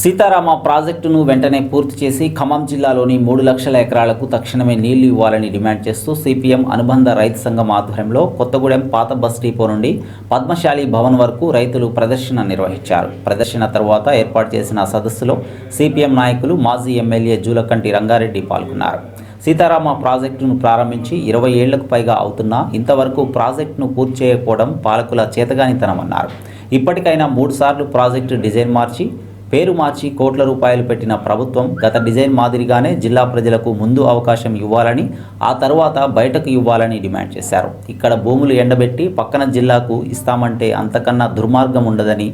సీతారామ ప్రాజెక్టును వెంటనే పూర్తి చేసి ఖమ్మం జిల్లాలోని మూడు లక్షల ఎకరాలకు తక్షణమే నీళ్ళు ఇవ్వాలని డిమాండ్ చేస్తూ సిపిఎం అనుబంధ రైతు సంఘం ఆధ్వర్యంలో కొత్తగూడెం పాత బస్ డిపో నుండి పద్మశాలి భవన్ వరకు రైతులు ప్రదర్శన నిర్వహించారు. ప్రదర్శన తర్వాత ఏర్పాటు చేసిన సదస్సులో సిపిఎం నాయకులు మాజీ ఎమ్మెల్యే జూలకంటి రంగారెడ్డి పాల్గొన్నారు. సీతారామ ప్రాజెక్టును ప్రారంభించి ఇరవై ఏళ్ళకు పైగా అవుతున్నా ఇంతవరకు ప్రాజెక్టును పూర్తి చేయకపోవడం పాలకుల చేతగానితనమన్నారు. ఇప్పటికైనా మూడుసార్లు ప్రాజెక్టు డిజైన్ మార్చి పేరు మార్చి కోట్ల రూపాయలు పెట్టిన ప్రభుత్వం గత డిజైన్ మాదిరిగానే జిల్లా ప్రజలకు ముందు అవకాశం ఇవ్వాలని ఆ తర్వాత బయటకు ఇవ్వాలని డిమాండ్ చేశారు. ఇక్కడ భూములు ఎండబెట్టి పక్కన జిల్లాకు ఇస్తామంటే అంతకన్నా దుర్మార్గం ఉండదని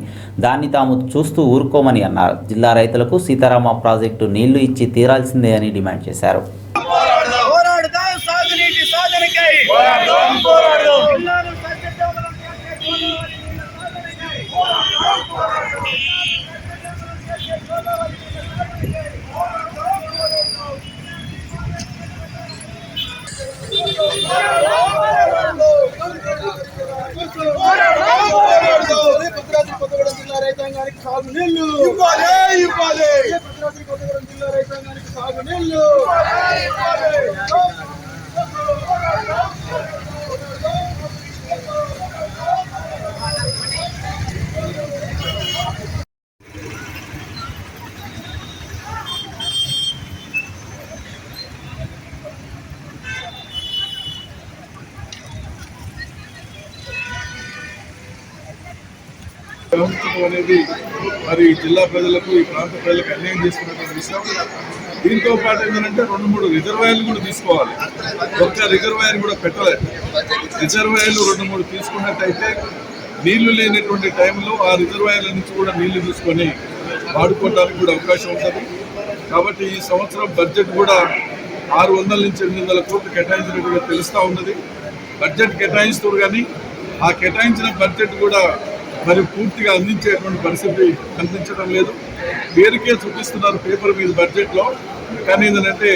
దాన్ని తాము చూస్తూ ఊరుకోమని అన్నారు. జిల్లా రైతులకు సీతారామ ప్రాజెక్టు నీళ్ళు ఇచ్చి తీరాల్సిందే అని డిమాండ్ చేశారు. కొత్తగూడెం జిల్లా రైతాంగానికి సాగు నీళ్ళు ఇవ్వాలి ఇవ్వాలి. భద్రాద్రి కొత్తగూడెం జిల్లా రైతాంగానికి సాగు నీళ్ళు ప్రభుత్వం అనేది మరి జిల్లా ప్రజలకు ఈ ప్రాంత ప్రజలకు అన్యాయం చేస్తున్నటువంటి విషయం. దీంతో పాటు ఏంటంటే రెండు మూడు రిజర్వాయర్లు కూడా తీసుకోవాలి. ఒక్క రిజర్వాయర్ కూడా పెట్టలేదు. రిజర్వాయర్లు రెండు మూడు తీసుకున్నట్టయితే నీళ్ళు లేనటువంటి టైంలో ఆ రిజర్వాయర్ల నుంచి కూడా నీళ్ళు తీసుకొని వాడుకోవడానికి కూడా అవకాశం ఉంటుంది. కాబట్టి ఈ సంవత్సరం బడ్జెట్ కూడా ఆరు వందల నుంచి ఎనిమిది వందల కోట్లు కేటాయించినట్టుగా తెలుస్తూ ఉన్నది. బడ్జెట్ కేటాయిస్తారు కానీ ఆ కేటాయించిన బడ్జెట్ కూడా మరి పూర్తిగా అందించేటువంటి పరిస్థితి కనిపించడం లేదు. పేరుకే చూపిస్తున్నారు పేపర్ మీద బడ్జెట్లో. కానీ ఏంటంటే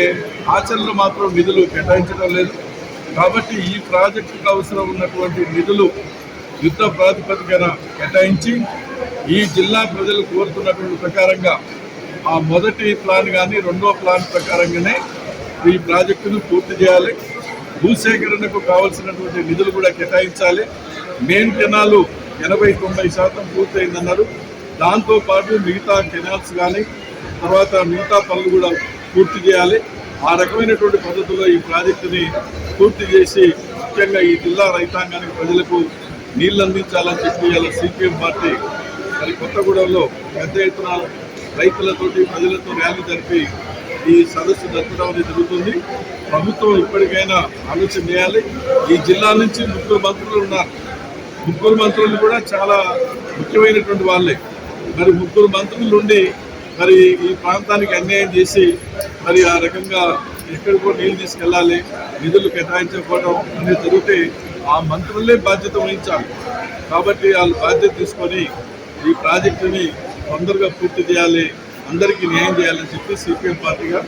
ఆచరణలో మాత్రం నిధులు కేటాయించడం లేదు. కాబట్టి ఈ ప్రాజెక్టుకు అవసరం ఉన్నటువంటి నిధులు యుద్ధ ప్రాతిపదికన కేటాయించి ఈ జిల్లా ప్రజలు కోరుతున్నటువంటి ప్రకారంగా ఆ మొదటి ప్లాన్ కానీ రెండో ప్లాన్ ప్రకారంగానే ఈ ప్రాజెక్టును పూర్తి చేయాలి. భూసేకరణకు కావాల్సినటువంటి నిధులు కూడా కేటాయించాలి. మెయిన్ కెనాలు ఎనభై తొంభై శాతం పూర్తయిందన్నారు. దాంతోపాటు మిగతా కెనాల్స్ కానీ తర్వాత మిగతా పనులు కూడా పూర్తి చేయాలి. ఆ రకమైనటువంటి పద్ధతిలో ఈ ప్రాజెక్టుని పూర్తి చేసి ముఖ్యంగా ఈ జిల్లా రైతాంగానికి ప్రజలకు నీళ్ళు అందించాలని చెప్పి ఇలా సిపిఎం పార్టీ మరి కొత్తగూడెంలో పెద్ద ఎత్తున రైతులతోటి ప్రజలతో ర్యాలీ జరిపి ఈ సదస్సు జరపడం అనేది జరుగుతుంది. ప్రభుత్వం ఇప్పటికైనా ఆలోచన చేయాలి. ఈ జిల్లా నుంచి ముగ్గురు మంత్రులు ఉన్నారు. ముగ్గురు మంత్రులు కూడా చాలా ముఖ్యమైనటువంటి వాళ్ళే. మరి ముగ్గురు మంత్రులు ఉండి మరి ఈ ప్రాంతానికి అన్యాయం చేసి మరి ఆ రకంగా ఎక్కడికో నీళ్ళు తీసుకెళ్ళాలి నిధులు కేటాయించకపోవడం అనేది జరిగితే ఆ మంత్రులే బాధ్యత వహించాలి. కాబట్టి వాళ్ళు బాధ్యత తీసుకొని ఈ ప్రాజెక్టుని తొందరగా పూర్తి చేయాలి అందరికీ న్యాయం చేయాలని చెప్పి సిపిఎం పార్టీగా